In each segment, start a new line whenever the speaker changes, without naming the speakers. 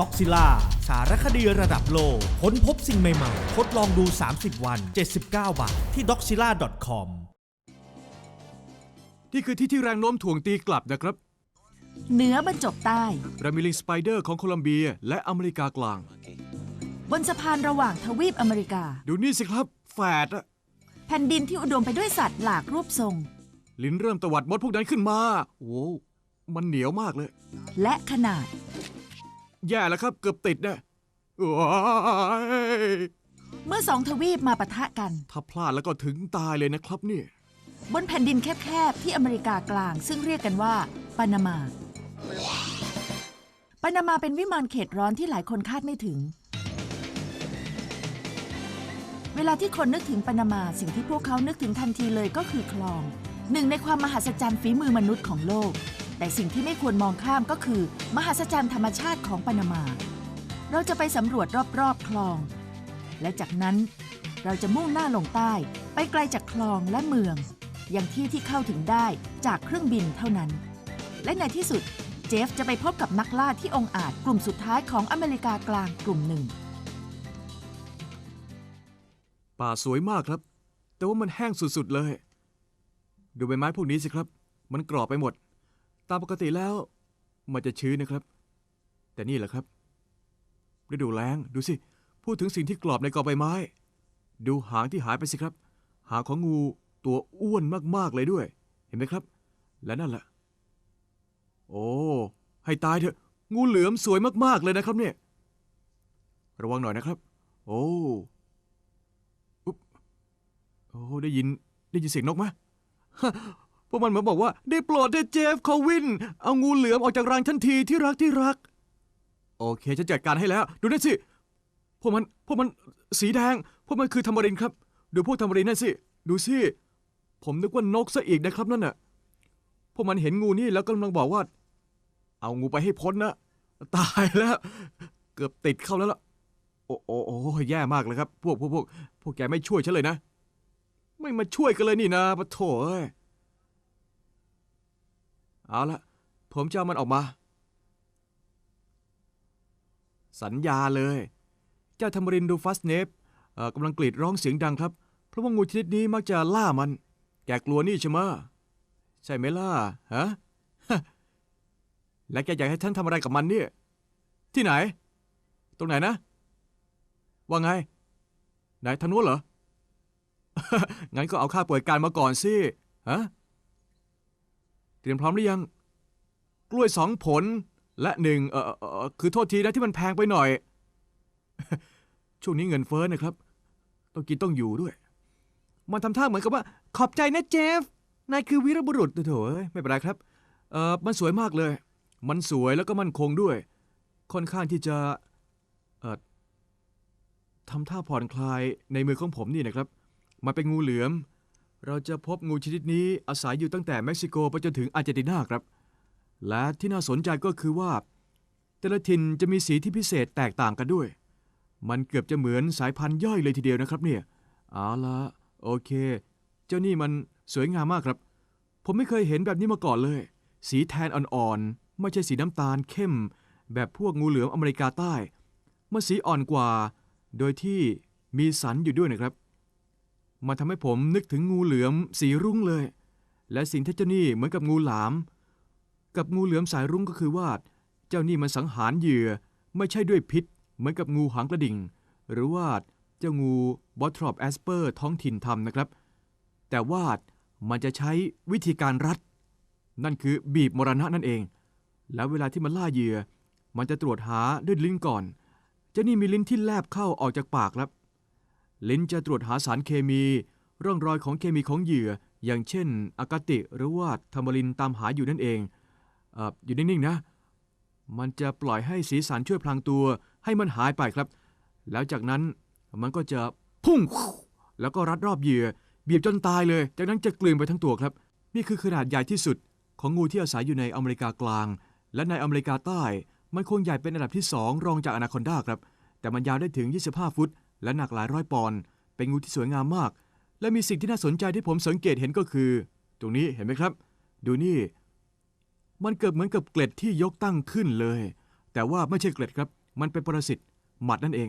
ด็อกซิล่าสารคดีระดับโลกค้นพบสิ่งใหม่ๆ ทดลองดู 30 วัน 79 บาท ที่ doxilla.com
นี่คือที่ที่แรงโน้มถ่วงตีกลับนะครับ
เหนือบรรจบใต้
เรามีลิงสไปเดอร์ของโคลัมเบียและอเมริกากลาง
บนสะพานระหว่างทวีปอเมริกา
ดูนี่สิครับ แฝดอะ
แผ่นดินที่อุดมไปด้วยสัตว์หลากรูปทรง
ลิ้นเริ่มตวัดมดพวกนั้นขึ้นมาโอ้โหมันเหนียวมากเลย
และขนาด
แย่แล้วครับ เกือบติดนะว้าย
เมื่อสองทวีปมาปะทะกัน
ถ้าพลาดแล้วก็ถึงตายเลยนะครับเนี่ย
บนแผ่นดินแคบๆ ที่อเมริกากลาง ซึ่งเรียกกันว่าปานามา ปานามาเป็นวิมานเขตร้อนที่หลายคนคาดไม่ถึง เวลาที่คนนึกถึงปานามาสิ่งที่พวกเขานึกถึงทันทีเลยก็คือคลอง หนึ่งในความมหัศจรรย์ฝีมือมนุษย์ของโลก แต่สิ่งที่ไม่ควรมองข้ามก็คือ มหัศจรรย์ธรรมชาติของปานามา เราจะไปสำรวจรอบๆคลอง และจากนั้นเราจะมุ่งหน้าลงใต้ ไปไกลจากคลองและเมือง อย่างที่ที่เข้าถึงได้จากเครื่องบินเท่านั้น และในที่สุดเจฟจะไปพบกับนักล่าที่องอาจกลุ่มสุดท้ายของอเมริกากลางกลุ่มหนึ่ง
ป่าสวยมากครับ แต่ว่ามันแห้งสุดๆเลย ดูใบไม้พวกนี้สิครับ มันกรอบไปหมด ตามปกติแล้ว มันจะชื้นนะครับ แต่นี่แหละครับ ฤดูแล้งดูสิ พูดถึงสิ่งที่กรอบในกอใบไม้ ดูหางที่หายไปสิครับ หางของงูตัวอ้วนมากๆเลยด้วย เห็นไหมครับ และนั่นแหละ โอ้ให้ตายเถอะ งูเหลือมสวยมากๆเลยนะครับเนี่ย ระวังหน่อยนะครับ โอ้ปุ๊บโอ้ได้ยินได้ยินเสียงนกไหม พวกมันเหมาบอกว่า ได้โปรดเถอะเจฟคอวิน เอางูเหลือมออกจากรังทันทีที่รักที่รัก โอเคฉันจัดการให้แล้ว ดูนั่นสิ พวกมันพวกมันสีแดง พวกมันคือธรรมรินครับ ดูพวกธรรมรินนั่นสิ ดูสิ ผมนึกว่านกซะอีกนะครับนั่นน่ะ พวกมันเห็นงูนี่แล้วกำลังบอกว่า เอางูไปให้พ้นนะ ตายแล้ว เกือบติดเข้าแล้วล่ะ โอ้โอ้โอ้แย่มากเลยครับ พวกพวกพวกพวกแกไม่ช่วยฉันเลยนะ ไม่มาช่วยกันเลยนี่นะปะโถเอ้ย เอาละผมจะเอามันออกมา สัญญาเลย เจ้าธรรมรินดูฟัสเนฟกำลังกรีดร้องเสียงดังครับ เพราะว่างูชนิดนี้มักจะล่ามัน แกกลัวนี่ใช่ไหมใช่ไหมล่ะฮะและแกอยากให้ท่านทำอะไรกับมันเนี่ย ที่ไหน ตรงไหนนะ ว่าไง ไหนทางนู้นเหรอ งั้นก็เอาค่าป่วยการมาก่อนสิฮะ รียมพร้อมหรือยัง กล้วยสองผลและหนึ่งเออเอ่ออคือโทษทีนะที่มันแพงไปหน่อย ช่วงนี้เงินเฟ้อนะครับ ต้องกินต้องอยู่ด้วย มันทำท่าเหมือนกับว่า ขอบใจนะเจฟ นายคือวีรบุรุษโถเอ้ยไม่เป็นไรครับเออมันสวยมากเลย มันสวยแล้วก็มั่นคงด้วย ค่อนข้างที่จะเออทำท่าผ่อนคลายในมือของผมนี่นะครับ มันเป็นงูเหลือม เราจะพบงูชนิดนี้อาศัยอยู่ตั้งแต่เม็กซิโกไปจนถึงอาร์เจนตินาครับ และที่น่าสนใจก็คือว่า แต่ละถิ่นจะมีสีที่พิเศษแตกต่างกันด้วย มันเกือบจะเหมือนสายพันธุ์ย่อยเลยทีเดียวนะครับเนี่ย เอาละโอเค เจ้านี่มันสวยงามมากครับ ผมไม่เคยเห็นแบบนี้มาก่อนเลย สีแทนอ่อนๆ ไม่ใช่สีน้ำตาลเข้ม แบบพวกงูเหลือมอเมริกาใต้ มันสีอ่อนกว่า โดยที่มีสันอยู่ด้วยนะครับ มันทำให้ผมนึกถึงงูเหลือมสีรุ้งเลย และสิ่งที่เจ้านี่เหมือนกับงูหลาม กับงูเหลือมสายรุ้งก็คือว่า เจ้านี่มันสังหารเหยื่อไม่ใช่ด้วยพิษ เหมือนกับงูหางกระดิ่ง หรือว่าเจ้างูบอทรอปแอสเปอร์ท้องถิ่นทำนะครับ แต่ว่ามันจะใช้วิธีการรัด นั่นคือบีบมรณะนั่นเอง แล้วเวลาที่มันล่าเหยื่อ มันจะตรวจหาด้วยลิ้นก่อน เจ้านี่มีลิ้นที่แลบเข้าออกจากปากครับ ลิ้นจะตรวจหาสารเคมี ร่องรอยของเคมีของเหยื่อ อย่างเช่น อากาติหรือว่าทามารินตามหาอยู่นั่นเองเออยู่นิ่งๆนะ มันจะปล่อยให้สีสันช่วยพลางตัว ให้มันหายไปครับ แล้วจากนั้นมันก็จะพุ่ง แล้วก็รัดรอบเหยื่อบีบจนตายเลย จากนั้นจะกลืนไปทั้งตัวครับ นี่คือขนาดใหญ่ที่สุดของงูที่อาศัยอยู่ในอเมริกากลาง และในอเมริกาใต้ มันคงใหญ่เป็นอันดับที่ 2 รองจากอนาคอนดาครับ แต่มันยาวได้ถึง 25 ฟุต และหนักหลายร้อยปอนด์เป็นงูที่สวยงามมาก และมีสิ่งที่น่าสนใจที่ผมสังเกตเห็นก็คือ ตรงนี้เห็นไหมครับ ดูนี่ มันเกิดเหมือนกับเกล็ดที่ยกตั้งขึ้นเลย แต่ว่าไม่ใช่เกล็ดครับ มันเป็นปรสิตหมัดนั่นเอง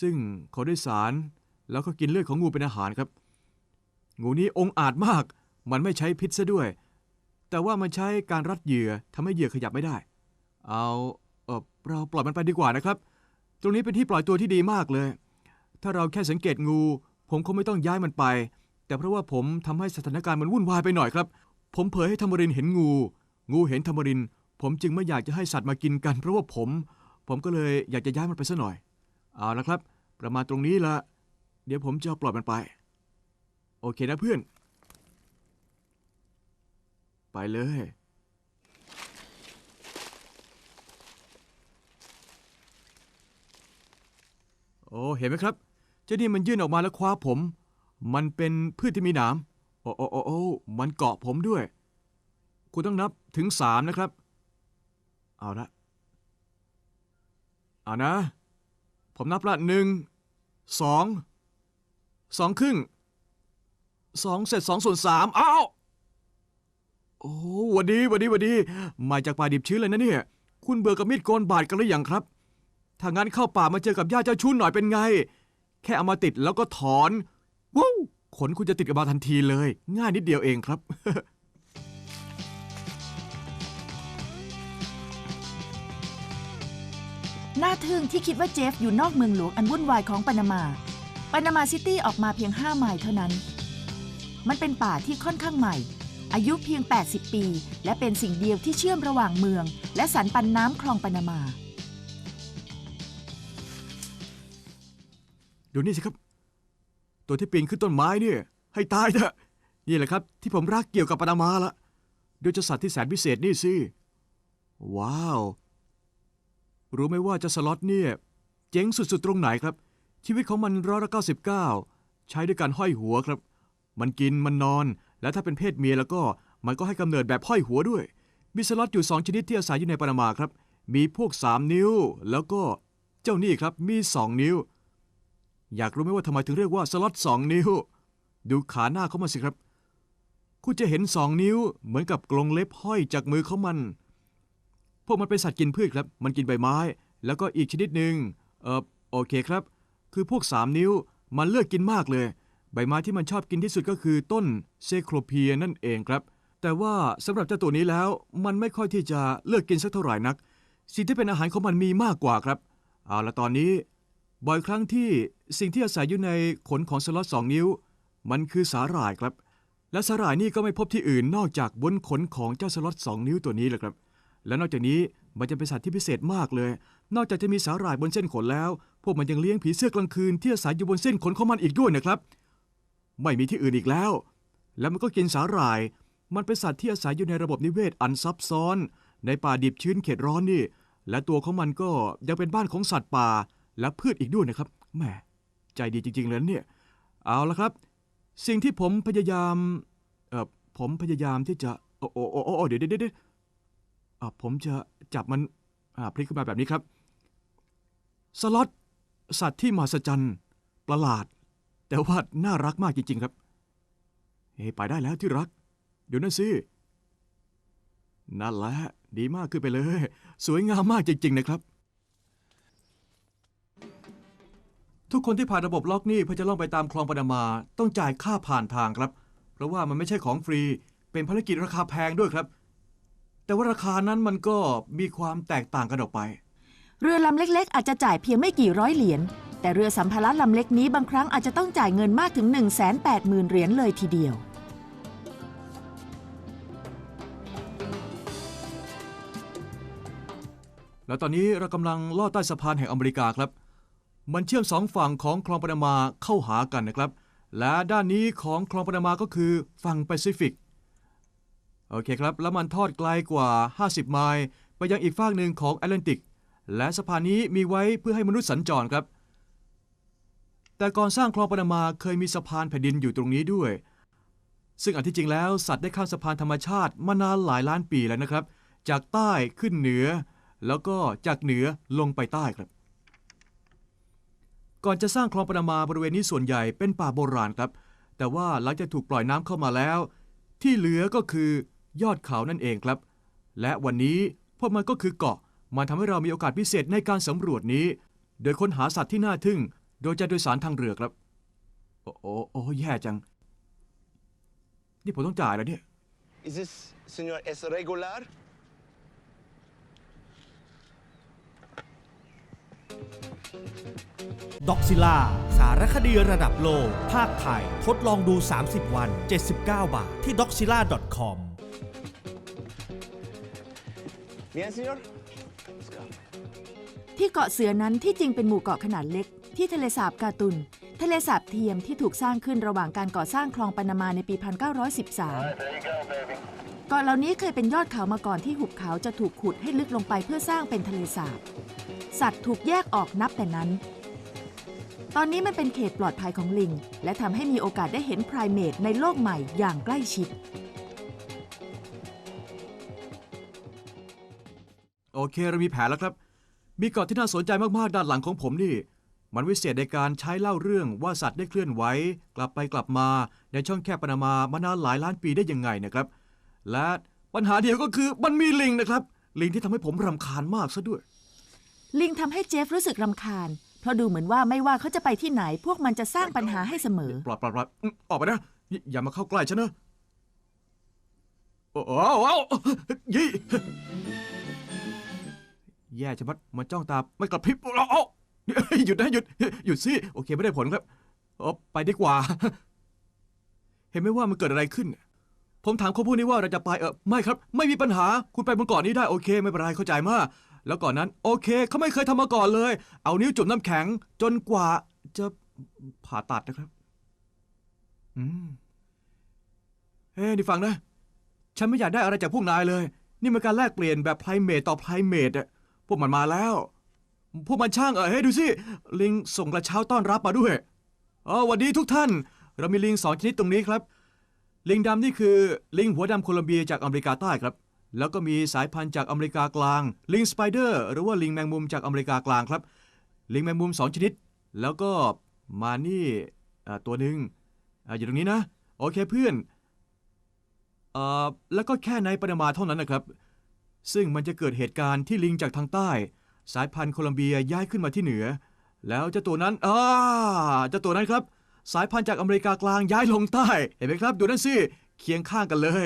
ซึ่งเขาได้สารแล้วก็กินเลือดของงูเป็นอาหารครับ งูนี้องอาจมาก มันไม่ใช้พิษซะด้วย แต่ว่ามันใช้การรัดเหยื่อทำให้เหยื่อขยับไม่ได้ เอาเออเราปล่อยมันไปดีกว่านะครับ ตรงนี้เป็นที่ปล่อยตัวที่ดีมากเลย ถ้าเราแค่สังเกตงู ผมคงไม่ต้องย้ายมันไป แต่เพราะว่าผมทำให้สถานการณ์มันวุ่นวายไปหน่อยครับ ผมเผยให้ธรรมรินเห็นงู งูเห็นธรรมริน ผมจึงไม่อยากจะให้สัตว์มากินกัน เพราะว่าผม ผมก็เลยอยากจะย้ายมันไปซะหน่อย เอาละครับ ประมาณตรงนี้ละ เดี๋ยวผมจะปล่อยมันไป โอเคนะเพื่อน ไปเลยโอ้ เห็นไหมครับ จ้านี่มันยื่นออกมาแล้วคว้าผม มันเป็นพืชที่มีหนาม โอ้โอ้โอ้โอ้มันเกาะผมด้วย คุณต้องนับถึงสามนะครับ เอาละ เอานะ ผมนับละหนึ่ง สอง สองครึ่ง สองเสร็จสองส่วนสามอ้าวโอ้หวันดีวันดีวันดี มาจากป่าดิบชื้นเลยนะเนี่ย คุณเบื่อกับมีดโกนบาดกันหรือยังครับ ถ้างั้นเข้าป่ามาเจอกับย่าเจ้าชุนหน่อยเป็นไง แค่เอามาติดแล้วก็ถอนว้าวขนคุณจะติดกับมาทันทีเลย ง่ายนิดเดียวเองครับ
น่าทึ่งที่คิดว่าเจฟอยู่นอกเมืองหลวงอันวุ่นวายของปานามา ปานามาซิตี้ออกมาเพียง 5 ไมล์เท่านั้น มันเป็นป่าที่ค่อนข้างใหม่ อายุเพียง 80 ปี และเป็นสิ่งเดียวที่เชื่อมระหว่างเมือง และสันปันน้ำคลองปานามา
ดูนี่สิครับ ตัวที่ปีนขึ้นต้นไม้เนี่ย ให้ตายเถอะนี่แหละครับ ที่ผมรักเกี่ยวกับปานามาละโดยเจ้าสัตว์ที่แสนพิเศษนี่สิว้าว รู้ไหมว่าเจ้าสล็อตเนี่ย เจ๋งสุดๆตรงไหนครับ ชีวิตของมันร้อยละเก้าสิบเก้าใช้ด้วยการห้อยหัวครับ มันกินมันนอน และถ้าเป็นเพศเมียแล้วก็มันก็ให้กำเนิดแบบห้อยหัวด้วย มีสล็อตอยู่สองชนิดที่อาศัยอยู่ในปานามาครับ มีพวกสามนิ้ว แล้วก็เจ้านี่ครับมีสองนิ้ว อยากรู้ไหมว่าทำไมถึงเรียกว่าสล็อตสองนิ้ว ดูขาหน้าเขามาสิครับ คุณจะเห็นสองนิ้วเหมือนกับกรงเล็บห้อยจากมือเขามัน พวกมันเป็นสัตว์กินพืชครับ มันกินใบไม้ แล้วก็อีกชนิดหนึ่งเออโอเคครับ คือพวกสามนิ้วมันเลือกกินมากเลย ใบไม้ที่มันชอบกินที่สุดก็คือต้นเซโครเพียนั่นเองครับ แต่ว่าสำหรับเจ้าตัวนี้แล้ว มันไม่ค่อยที่จะเลือกกินสักเท่าไหร่นัก สิ่งที่เป็นอาหารของมันมีมากกว่าครับเอาละตอนนี้ บ่อยครั้งที่สิ่งที่อาศัยอยู่ในขนของสล็อตสองนิ้ว มันคือสาหร่ายครับ และสาหร่ายนี่ก็ไม่พบที่อื่นนอกจากบนขนของเจ้าสล็อตสองนิ้วตัวนี้แหละครับ และนอกจากนี้มันจะเป็นสัตว์ที่พิเศษมากเลย นอกจากจะมีสาหร่ายบนเส้นขนแล้ว พวกมันยังเลี้ยงผีเสื้อกลางคืนที่อาศัยอยู่บนเส้นขนของมันอีกด้วยนะครับ ไม่มีที่อื่นอีกแล้ว แล้วมันก็กินสาหร่าย มันเป็นสัตว์ที่อาศัยอยู่ในระบบนิเวศอันซับซ้อน ในป่าดิบชื้นเขตร้อนนี่ และตัวของมันก็ยังเป็นบ้านของสัตว์ป่า และพืชอีกด้วยนะครับแหมใจดีจริง ๆ เลยเนี่ย เอาละครับ สิ่งที่ผมพยายามเอ่อผมพยายามที่จะโอ้โอ้โอ้เดี๋ยวเดี๋ยวเดี๋ยวผมจะจับมันพลิกขึ้นมาแบบนี้ครับสล็อตสัตว์ที่มหัศจรรย์ประหลาด แต่ว่าน่ารักมากจริง ๆ ครับเฮ้ไปได้แล้วที่รัก เดี๋ยวนั่นสินั่นแหละดีมากขึ้นไปเลย สวยงามมากจริง ๆ นะครับ ทุกคนที่ผ่านระบบล็อกนี่เพื่อจะล่องไปตามคลองปานามาต้องจ่ายค่าผ่านทางครับ เพราะว่ามันไม่ใช่ของฟรี เป็นภารกิจราคาแพงด้วยครับ แต่ว่าราคานั้นมันก็มีความแตกต่างกันออกไป
เรือลำเล็กๆ อาจจะจ่ายเพียงไม่กี่ร้อยเหรียญ แต่เรือสัมภาระลำเล็กนี้บางครั้งอาจจะต้องจ่ายเงินมากถึง 1 8 0 0 0 0เหรียญเลยทีเดียว
แล้วตอนนี้เรากำลังลอดใต้สะพานแห่งอเมริกาครับ มันเชื่อมสองฝั่งของคลองปานามาเข้าหากันนะครับ และด้านนี้ของคลองปานามาก็คือฝั่งแปซิฟิก โอเคครับ แล้วมันทอดไกลกว่า 50 ไมล์ไปยังอีกฝั่งหนึ่งของแอตแลนติก และสะพานนี้มีไว้เพื่อให้มนุษย์สัญจรครับ แต่ก่อนสร้างคลองปานามาเคยมีสะพานแผ่นดินอยู่ตรงนี้ด้วย ซึ่งอันที่จริงแล้วสัตว์ได้ข้ามสะพานธรรมชาติมานานหลายล้านปีแล้วนะครับ จากใต้ขึ้นเหนือ แล้วก็จากเหนือลงไปใต้ครับ ก่อนจะสร้างคลองปานามาบริเวณนี้ส่วนใหญ่เป็นป่าโบราณครับ แต่ว่าหลังจากถูกปล่อยน้ำเข้ามาแล้ว ที่เหลือก็คือยอดเขานั่นเองครับ และวันนี้พวกมันก็คือเกาะมันทำให้เรามีโอกาสพิเศษในการสำรวจนี้ โดยค้นหาสัตว์ที่น่าทึ่ง โดยจะโดยสารทางเรือครับ โอ้โอ้โอ้แย่จัง นี่ผมต้องจ่ายแล้วเนี่ย
Is this Senor es regular?
ด็อกซิล่า สารคดีระดับโลก ภาคไทย ทดลองดู 30 วัน 79 บาท ที่ doxila.com
Bien, señor. Let's go.
ที่เกาะเสือนั้นที่จริงเป็นหมู่เกาะขนาดเล็ก ที่ทะเลสาบกาตุน ทะเลสาบเทียมที่ถูกสร้างขึ้นระหว่างการก่อสร้างคลองปานามาในปี 1913เกาะเหล่านี้เคยเป็นยอดเขามาก่อนที่หุบเขาจะถูกขุดให้ลึกลงไปเพื่อสร้างเป็นทะเลสาบ สัตว์ถูกแยกออกนับแต่นั้น ตอนนี้มันเป็นเขตปลอดภัยของลิง และทำให้มีโอกาสได้เห็นไพรเมทในโลกใหม่อย่างใกล้ชิด
โอเคเรามีแผนแล้วครับ มีเกาะที่น่าสนใจมากๆด้านหลังของผมนี่ มันวิเศษในการใช้เล่าเรื่องว่าสัตว์ได้เคลื่อนไหวกลับไปกลับมาในช่องแคบปานามามานานหลายล้านปีได้ยังไงนะครับ และปัญหาเดียวก็คือมันมีลิงนะครับ ลิงที่ทำให้ผมรำคาญมากซะด้วย
ลิงทำให้เจฟรู้สึกรำคาญ เพราะดูเหมือนว่าไม่ว่าเขาจะไปที่ไหน พวกมันจะสร้างปัญหาให้เสมอ
ปลอดปลอดปลอดอืมออกไปนะอย่าอย่ามาเข้าใกล้ฉันนะโอ้โหโอ้โหยี่แย่ชะมัดมันจ้องตาไม่กระพริบเอาเอาหยุดนะหยุดหยุดสิโอเคไม่ได้ผลครับเออไปดีกว่า เห็นไหมว่ามันเกิดอะไรขึ้น ผมถามคนพวกนี้ว่าเราจะไปเออไม่ครับ ไม่มีปัญหาคุณไปบนเกาะนี้ได้โอเค ไม่เป็นไรเข้าใจมาก แล้วก่อนนั้น โอเคเขาไม่เคยทำมาก่อนเลย เอานิ้วจุ่มน้ำแข็ง จนกว่าจะผ่าตัดนะครับ อืมเฮ้ยนี่ฟังนะ ฉันไม่อยากได้อะไรจากพวกนายเลย นี่มันการแลกเปลี่ยนแบบไพรเมตต่อไพรเมตอะพวกมันมาแล้ว พวกมันช่างเออเฮ้ยดูสิ ลิงส่งกระเช้าต้อนรับมาด้วยอ๋อวันดีทุกท่าน เรามีลิงสองชนิดตรงนี้ครับ ลิงดำนี่คือลิงหัวดำโคลอมเบียจากอเมริกาใต้ครับ แล้วก็มีสายพันธุ์จากอเมริกากลาง ลิงสไปเดอร์หรือว่าลิงแมงมุมจากอเมริกากลางครับ ลิงแมงมุมสองชนิด แล้วก็มานี่ตัวหนึ่งออยู่ตรงนี้นะ โอเคเพื่อนอแล้วก็แค่ในปานามาเท่านั้นนะครับ ซึ่งมันจะเกิดเหตุการณ์ที่ลิงจากทางใต้ สายพันธุ์โคลัมเบียย้ายขึ้นมาที่เหนือ แล้วเจ้าตัวนั้นอ่าเจ้าตัวนั้นครับ สายพันธุ์จากอเมริกากลางย้ายลงใต้ เห็นไหมครับ ดูนั่นสิ เคียงข้างกันเลย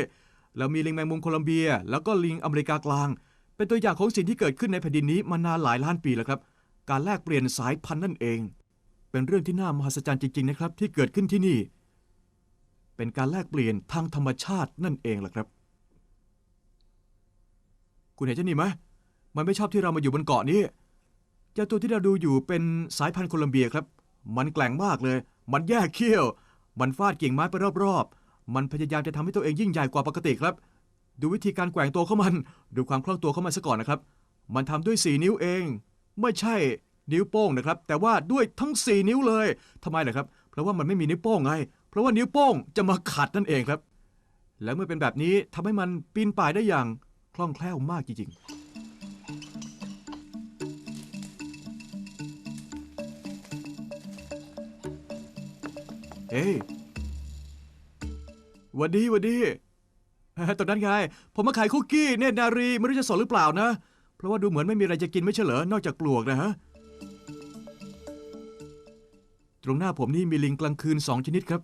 เรามีลิงแมงมุมโคลัมเบีย แล้วก็ลิงอเมริกากลาง เป็นตัวอย่างของสิ่งที่เกิดขึ้นในแผ่นดินนี้มานานหลายล้านปีแล้วครับ การแลกเปลี่ยนสายพันธุ์นั่นเอง เป็นเรื่องที่น่ามหัศจรรย์จริงๆนะครับที่เกิดขึ้นที่นี่ เป็นการแลกเปลี่ยนทางธรรมชาตินั่นเองแหละครับ คุณเห็นเจ้านี่ไหมมันไม่ชอบที่เรามาอยู่บนเกาะนี้เจ้าตัวที่เราดูอยู่เป็นสายพันธุ์โคลัมเบียครับ มันแกล่งมากเลย มันแยกเขี้ยว มันฟาดกิ่งไม้ไปรอบๆ มันพยายามจะทำให้ตัวเองยิ่งใหญ่กว่าปกติครับ ดูวิธีการแกว่งตัวของมัน ดูความคล่องตัวของมันซะก่อนนะครับ มันทำด้วย 4 นิ้วเอง ไม่ใช่นิ้วโป้งนะครับ แต่ว่าด้วยทั้ง 4 นิ้วเลยทำไมล่ะครับ เพราะว่ามันไม่มีนิ้วโป้งไง เพราะว่านิ้วโป้งจะมาขัดนั่นเองครับ แล้วเมื่อเป็นแบบนี้ทำให้มันปีนป่ายได้อย่างคล่องแคล่วมากจริงๆเฮ้ย วันดีวันดีตอนนั้นไง ผมมาขายคุกกี้เนตรนารีไม่รู้จะสดหรือเปล่านะ เพราะว่าดูเหมือนไม่มีอะไรจะกินไม่ใช่เหรอนอกจากปลวกนะฮะ ตรงหน้าผมนี่มีลิงกลางคืนสองชนิดครับ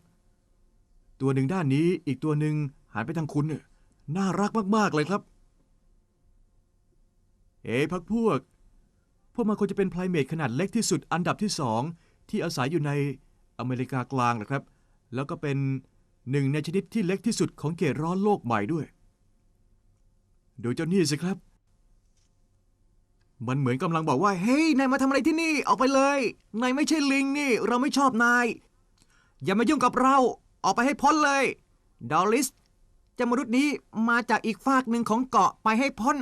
ตัวหนึ่งด้านนี้อีกตัวหนึ่งหันไปทางคุณเนี่ยน่ารักมากๆเลยครับ เอ้พักพวก พวกมันควรจะเป็นไพรเมทขนาดเล็กที่สุดอันดับที่สองที่อาศัยอยู่ในอเมริกากลางนะครับ แล้วก็เป็น หนึ่งในชนิดที่เล็กที่สุดของเขตร้อนโลกใหม่ด้วย ดูเจ้านี่สิครับ มันเหมือนกำลังบอกว่า เฮ้ย นายมาทำอะไรที่นี่ ออกไปเลย นายไม่ใช่ลิงนี่ เราไม่ชอบนาย อย่ามายุ่งกับเรา ออกไปให้พ้นเลย ดอลลิสเจ้ามนุษย์นี้มาจากอีกฝากหนึ่งของเกาะไปให้พ้น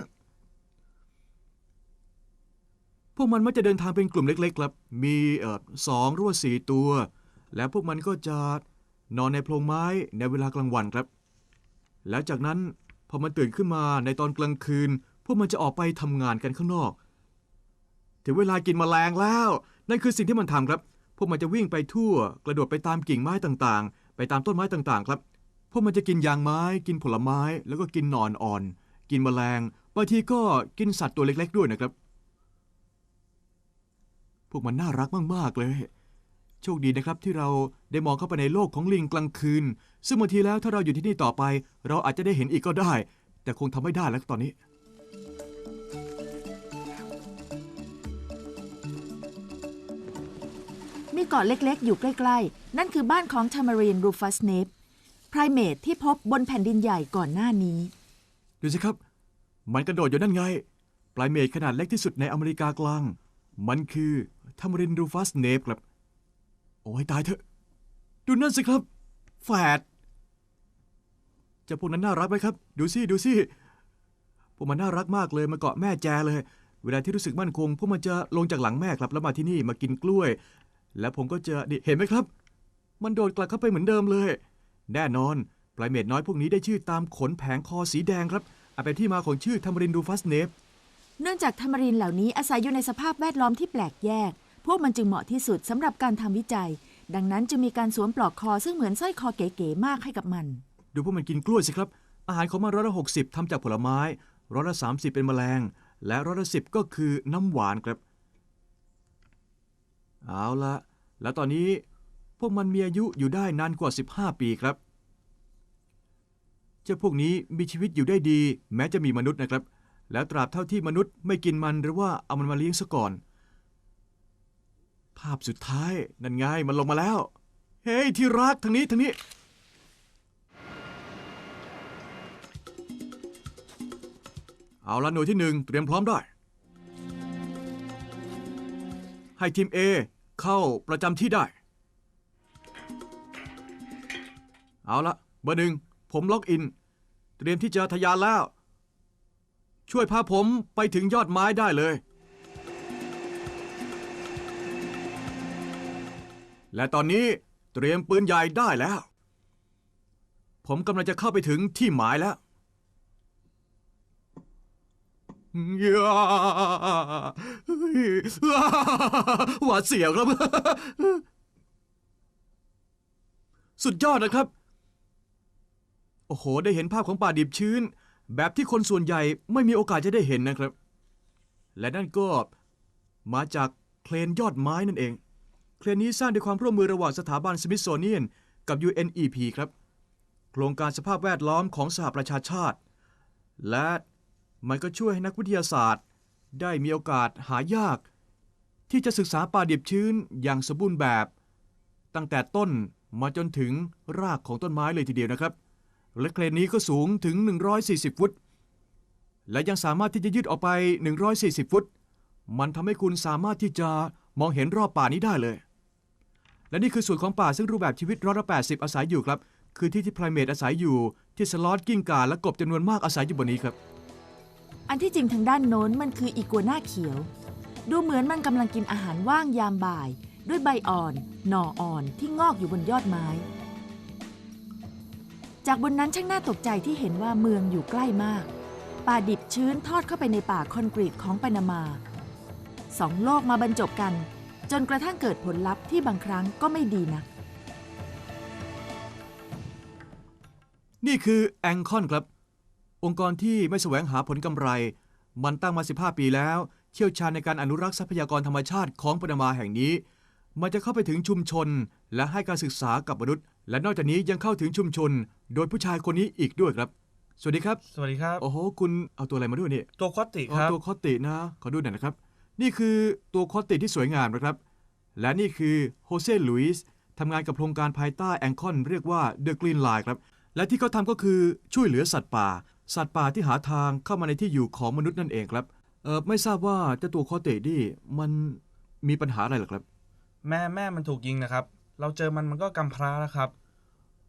พวกมันมักจะเดินทางเป็นกลุ่มเล็ก ๆ ครับ มีเอ่อสองรือว่าสี่ตัว แล้วพวกมันก็จะ นอนในโพรงไม้ในเวลากลางวันครับ แล้วจากนั้นพอมันตื่นขึ้นมาในตอนกลางคืน พวกมันจะออกไปทำงานกันข้างนอก ถึงเวลากินแมลงแล้ว นั่นคือสิ่งที่มันทำครับ พวกมันจะวิ่งไปทั่ว กระโดดไปตามกิ่งไม้ต่างๆ ไปตามต้นไม้ต่างๆ ครับ พวกมันจะกินยางไม้ กินผลไม้ แล้วก็กินหนอนอ่อน กินแมลงบางทีก็กินสัตว์ตัวเล็ก ๆ ด้วยนะครับ พวกมันน่ารักมากๆเลย โชคดีนะครับที่เราได้มองเข้าไปในโลกของลิงกลางคืน ซึ่งบางทีแล้วถ้าเราอยู่ที่นี่ต่อไป เราอาจจะได้เห็นอีกก็ได้ แต่คงทำไม่ได้แล้วตอนนี้
มีเกาะเล็กๆ อยู่ใกล้ ๆ นั่นคือบ้านของ Tamarin rufus snape ไพรเมทที่พบบนแผ่นดินใหญ่ก่อนหน้านี้
ดูสิครับ มันกระโดดอยู่นั่นไงปลายเมฆขนาดเล็กที่สุดในอเมริกากลาง มันคือทามรินรูฟัสเนปครับโอ้ยตายเถอะ ดูนั่นสิครับ แฝดเจะพวกนั้นน่ารักไหมครับ ดูสิดูสิพวกมันน่ารักมากเลยมาเกาะแม่แจเลย เวลาที่รู้สึกมั่นคง พวกมันจะลงจากหลังแม่ครับแล้วมาที่นี่มากินกล้วย แล้วผมก็จะนี่เห็นไหมครับ มันโดดกลับเข้าไปเหมือนเดิมเลย แน่นอนปลายเมดน้อยพวกนี้ได้ชื่อตามขนแผงคอสีแดงครับอาจเป็นที่มาของชื่อทามรินดูฟัสเนฟ
เนื่องจากทามรินเหล่านี้อาศัยอยู่ในสภาพแวดล้อมที่แปลกแยก วกมันจึงเหมาะที่สุดสำหรับการทำวิจัย ดังนั้นจึงมีการสวมปลอกคอซึ่งเหมือนสร้อยคอเก๋ๆมากให้กับมัน
ดูพวกมันกินกล้วยสิครับ อาหารของมันร้อยละหกสิบทำจากผลไม้ร้อยละสามสิบเป็นแมลง และร้อยละสิบก็คือน้ำหวานครับ เอาละแล้วตอนนี้พวกมันมีอายุอยู่ได้นานกว่า 15 ปีครับ เจ้าพวกนี้มีชีวิตอยู่ได้ดี แม้จะมีมนุษย์นะครับ แล้วตราบเท่าที่มนุษย์ไม่กินมันหรือว่าเอามันมาเลี้ยงซะก่อน ภาพสุดท้ายนั่นไงมันลงมาแล้ว เฮ้ยที่รักทางนี้ทางนี้ เอาละหน่วยที่หนึ่งเตรียมพร้อมได้ ให้ทีม A เข้าประจำที่ได้ เอาละเบอร์หนึ่งผมล็อกอิน เตรียมที่จะทะยานแล้ว ช่วยพาผมไปถึงยอดไม้ได้เลย และตอนนี้เตรียมปืนใหญ่ได้แล้ว ผมกำลังจะเข้าไปถึงที่หมายแล้วเย้หวาดเสียวครับ สุดยอดนะครับ โอ้โห ได้เห็นภาพของป่าดิบชื้น แบบที่คนส่วนใหญ่ไม่มีโอกาสจะได้เห็นนะครับ และนั่นก็มาจากเคลนยอดไม้นั่นเอง เคลนนี้สร้างด้วยความร่วมมือระหว่างสถาบันสมิธโซเนียน กับ UNEP ครับ โครงการสภาพแวดล้อมของสหประชาชาติ และมันก็ช่วยให้นักวิทยาศาสตร์ ได้มีโอกาสหายาก ที่จะศึกษาป่าดิบชื้นอย่างสมบูรณ์แบบ ตั้งแต่ต้นมาจนถึงรากของต้นไม้เลยทีเดียวนะครับ และเครนนี้ก็สูงถึง 140 ฟุต และยังสามารถที่จะยืดออกไป 140 ฟุต มันทำให้คุณสามารถที่จะมองเห็นรอบป่านี้ได้เลย และนี่คือส่วนของป่าซึ่งรูปแบบชีวิตร้อยละ80อาศัยอยู่ครับ คือที่ที่ไพรเมตอาศัยอยู่ที่สล็อตกิ้งก่าและกบจำนวนมากอาศัยอยู่บนนี้ครับ
อันที่จริงทางด้านโน้นมันคืออีกัวหน้าเขียว ดูเหมือนมันกำลังกินอาหารว่างยามบ่าย ด้วยใบอ่อน หน่ออ่อนที่งอกอยู่บนยอดไม้ จากบนนั้นช่างน่าตกใจที่เห็นว่าเมืองอยู่ใกล้มาก ป่าดิบชื้นทอดเข้าไปในป่าคอนกรีตของปานามาสองโลกมาบรรจบกัน จนกระทั่งเกิดผลลัพธ์ที่บางครั้งก็ไม่ดีนัก
นี่คือแองคอนครับ องค์กรที่ไม่แสวงหาผลกำไร มันตั้งมา 15 ปีแล้ว เชี่ยวชาญในการอนุรักษ์ทรัพยากรธรรมชาติของปานามาแห่งนี้ มันจะเข้าไปถึงชุมชน และให้การศึกษากับมนุษย์ และนอกจากนี้ยังเข้าถึงชุมชน โดยผู้ชายคนนี้อีกด้วยครับ สวัสดีครับ
สวัสดีครับ
โอ้โห คุณเอาตัวอะไรมาด้วยเนี่ย
ตัวคอตติ
อ๋อ
ครับ
ตัวคอตตินะ ขอดูหน่อยนะครับ นี่คือตัวคอตติที่สวยงามนะครับ และนี่คือโฮเซ่ลุยส์ทำงานกับโครงการภายใต้แองคอนเรียกว่า The Green Line ครับ และที่เขาทำก็คือช่วยเหลือสัตว์ป่า สัตว์ป่าที่หาทางเข้ามาในที่อยู่ของมนุษย์นั่นเองครับเออไม่ทราบว่าเจ้าตัวคอตตินี่มันมีปัญหาอะไรเหรอครับ
แม่แม่มันถูกยิงนะครับ เราเจอมันมันก็กำพร้าแล้วครับ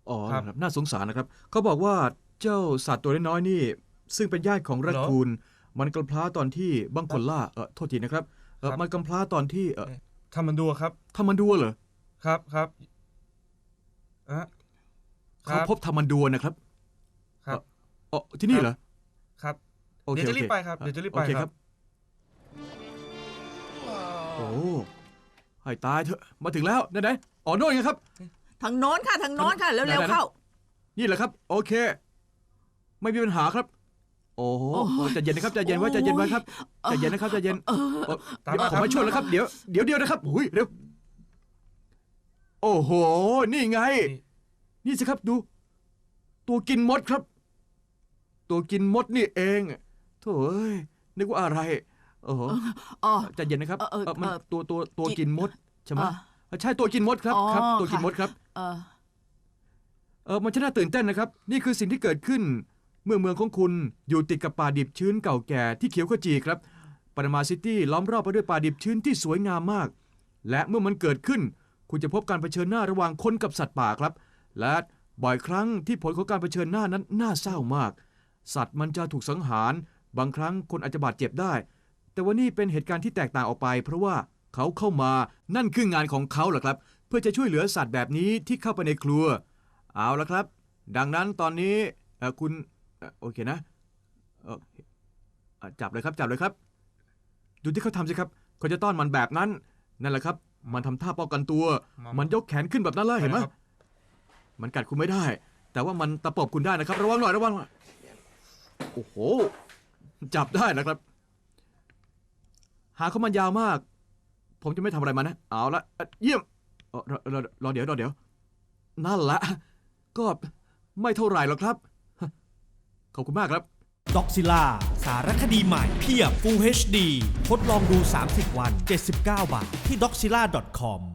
อ๋อ
ครับ
ครับน่าสงสารนะครับเขาบอกว่าเจ้าสัตว์ตัวน้อยๆนี่ ซึ่งเป็นญาติของรั
เหรอ
คูน มันกำพร้าตอนที่บังคนล่าเออโทษทีนะครับเออ
ครับ
มันกำพร้าตอนที่เออ
ทำมันดูครับ
ทำมันดัวเหรอ
ครับครับอะค
เขา
รับ
พบทำมันดัวนะครับ
ครับ
อ๋อที่นี่เหรอ
ครับ
โอเค
เดี๋ยวจะรีบ
โอค
ไปครับเดี๋ยวจะรีบไป
โอเค
ครับ
โอ้ให้ตายเถอะมาถึงแล้วไหนๆอ๋อโน่นไงครับ
ทางโน้นค่ะทางโน้นค่ะ เร็วๆเข้า
นี่แหละครับ โอเค ไม่มีปัญหาครับ โอ้โห
โอ้โห
ใจเย็นนะครับใจเย็นไว้ใจเย็นไว้ครับใจเย็นนะครับใจเย็น
เออ
เอ่อ
ตาม
เดี๋ยว
มา
ผมมาช่วยแล้วครับ เดี๋ยวเดี๋ยวเดี๋ยวนะครับหุยเดี๋ยวโอ้โห นี่ไง นี่สิครับดู ตัวกินมดครับ ตัวกินมดนี่เองโถ่เอ้ยนึกว่าอะไรโอ้โห
อ๋อ
ใจเย็นนะครับ
เออเออ
เอ่อมัน
เออ
ตัวตัวตัวกินมดใช่ไหม
อะ
ใช่ตัวกินมดครับ
อ๋อ
ครับ ตัวกิน
ค่ะ
มดครับ
เออ
เออมันจะน่าตื่นเต้นนะครับ นี่คือสิ่งที่เกิดขึ้น เมื่อเมืองของคุณอยู่ติดกับป่าดิบชื้นเก่าแก่ที่เขียวขจีครับปานามาซิตี้ล้อมรอบไปด้วยป่าดิบชื้นที่สวยงามมาก และเมื่อมันเกิดขึ้น คุณจะพบการเผชิญหน้าระหว่างคนกับสัตว์ป่าครับ และบ่อยครั้งที่ผลของการเผชิญหน้านั้นน่าเศร้ามาก สัตว์มันจะถูกสังหาร บางครั้งคนอาจจะบาดเจ็บได้ แต่ว่านี่เป็นเหตุการณ์ที่แตกต่างออกไป เพราะว่าเขาเข้ามานั่นคืองานของเขาเหรอครับ เพื่อจะช่วยเหลือสัตว์แบบนี้ที่เข้าไปในครัว เอาละครับ ดังนั้นตอนนี้เอ่อคุณ เอ่อโอเคนะเอ่อเอ่อจับเลยครับจับเลยครับ ดูที่เขาทำสิครับเขาจะต้อนมันแบบนั้น นั่นแหละครับ มันทำท่าป้องกันตัวมันยกแขนขึ้นแบบนั้นเลยเห็นไหม
ครับ
มันกัดคุณไม่ได้ แต่ว่ามันตะปบคุณได้นะครับ ระวังหน่อยระวังหน่อยโอ้โห จับได้นะครับ หางเขามันยาวมาก ผมจะไม่ทำอะไรมันนะ เอาละเอ่อเยี่ยมเอ่อรอรอรอเดี๋ยวรอเดี๋ยว นั่นละ ก็ไม่เท่าไหร่หรอกครับข อบคุณมากครับ
ด็อกซิล่าสารคดีใหม่เพียบ Full HD ทดลองดู 30 วัน 79 บาท ที่ doxila.com